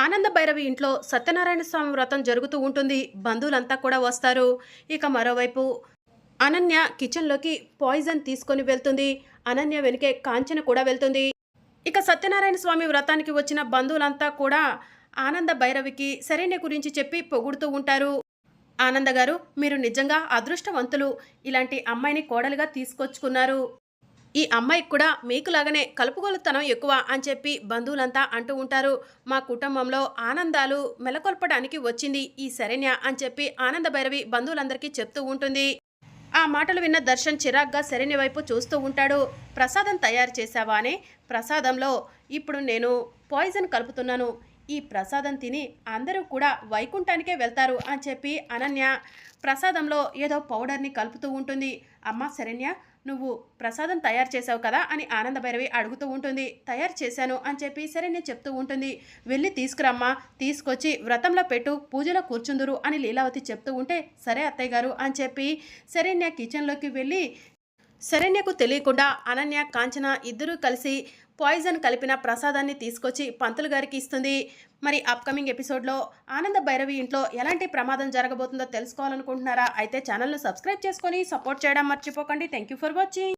ఆనంద భైరవి ఇంట్లో సత్యనారాయణ స్వామి వ్రతం జరుగుతూ ఉంటుంది. బంధువులంతా కూడా వస్తారు. ఇక మరోవైపు అనన్య కిచెన్లోకి పాయిజన్ తీసుకొని వెళ్తుంది. అనన్య వెనుకే కాంచన కూడా వెళ్తుంది. ఇక సత్యనారాయణ స్వామి వ్రతానికి వచ్చిన బంధువులంతా కూడా ఆనంద భైరవికి సరైన గురించి చెప్పి పొగుడుతూ ఉంటారు. ఆనంద గారు మీరు నిజంగా అదృష్టవంతులు. ఇలాంటి అమ్మాయిని కోడలుగా తీసుకొచ్చుకున్నారు. ఈ అమ్మాయికి కూడా మీకులాగానే కలుపుగోలుతనం ఎక్కువ అని చెప్పి బంధువులంతా అంటూ ఉంటారు. మా కుటుంబంలో ఆనందాలు మెలకొల్పడానికి వచ్చింది ఈ శరణ్య అని చెప్పి ఆనంద భైరవి బంధువులందరికీ చెప్తూ ఉంటుంది. ఆ మాటలు విన్న దర్శన్ చిరాగ్గా శరణ్య వైపు చూస్తూ ఉంటాడు. ప్రసాదం తయారు చేశావా అనే ప్రసాదంలో ఇప్పుడు నేను పాయిజన్ కలుపుతున్నాను. ఈ ప్రసాదం తిని అందరూ కూడా వైకుంఠానికే వెళ్తారు అని చెప్పి అనన్య ప్రసాదంలో ఏదో పౌడర్ని కలుపుతూ ఉంటుంది. అమ్మ శరణ్య నువ్వు ప్రసాదం తయారు చేసావు కదా అని ఆనంద భైరవి అడుగుతూ ఉంటుంది. తయారు చేశాను అని చెప్పి శరణ్య చెప్తూ ఉంటుంది. వెళ్ళి తీసుకురమ్మా తీసుకొచ్చి వ్రతంలో పెట్టు పూజలో కూర్చుందురు అని లీలావతి చెప్తూ ఉంటే సరే అత్తయ్య గారు అని చెప్పి శరణ్య కిచెన్లోకి వెళ్ళి శరణ్యకు తెలియకుండా అనన్య కాంచన ఇద్దరూ కలిసి పాయిజన్ కలిపిన ప్రసాదాన్ని తీసుకొచ్చి పంతులు గారికి ఇస్తుంది. మరి అప్కమింగ్ ఎపిసోడ్లో ఆనంద భైరవి ఇంట్లో ఎలాంటి ప్రమాదం జరగబోతుందో తెలుసుకోవాలనుకుంటున్నారా? అయితే ఛానల్ను సబ్స్క్రైబ్ చేసుకొని సపోర్ట్ చేయడం మర్చిపోకండి. Thank you for watching.